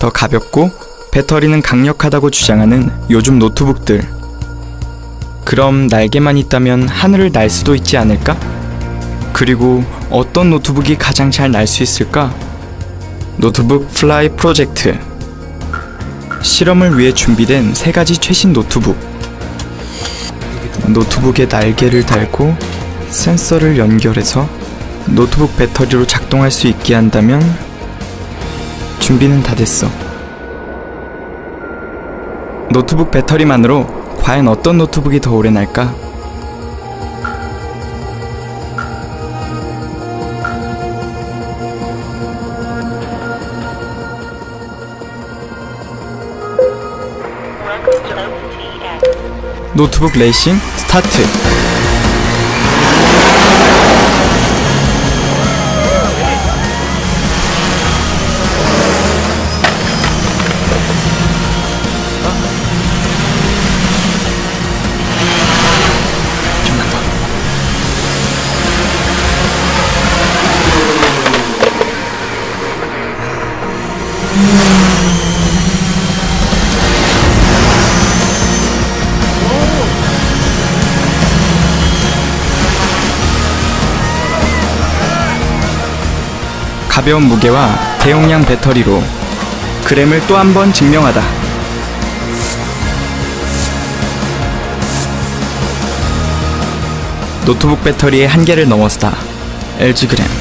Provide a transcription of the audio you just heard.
더 가볍고 배터리는 강력하다고 주장하는 요즘 노트북들. 그럼 날개만 있다면 하늘을 날 수도 있지 않을까? 그리고 어떤 노트북이 가장 잘 날 수 있을까? 노트북 플라이 프로젝트. 실험을 위해 준비된 세 가지 최신 노트북. 노트북에 날개를 달고 센서를 연결해서 노트북 배터리로 작동할 수 있게 한다면 준비는 다 됐어. 노트북 배터리만으로 과연 어떤 노트북이 더 오래 날까? 노트북 레이싱 스타트. 가벼운 무게와 대용량 배터리로 그램을 또 한 번 증명하다. 노트북 배터리의 한계를 넘어서다. LG 그램.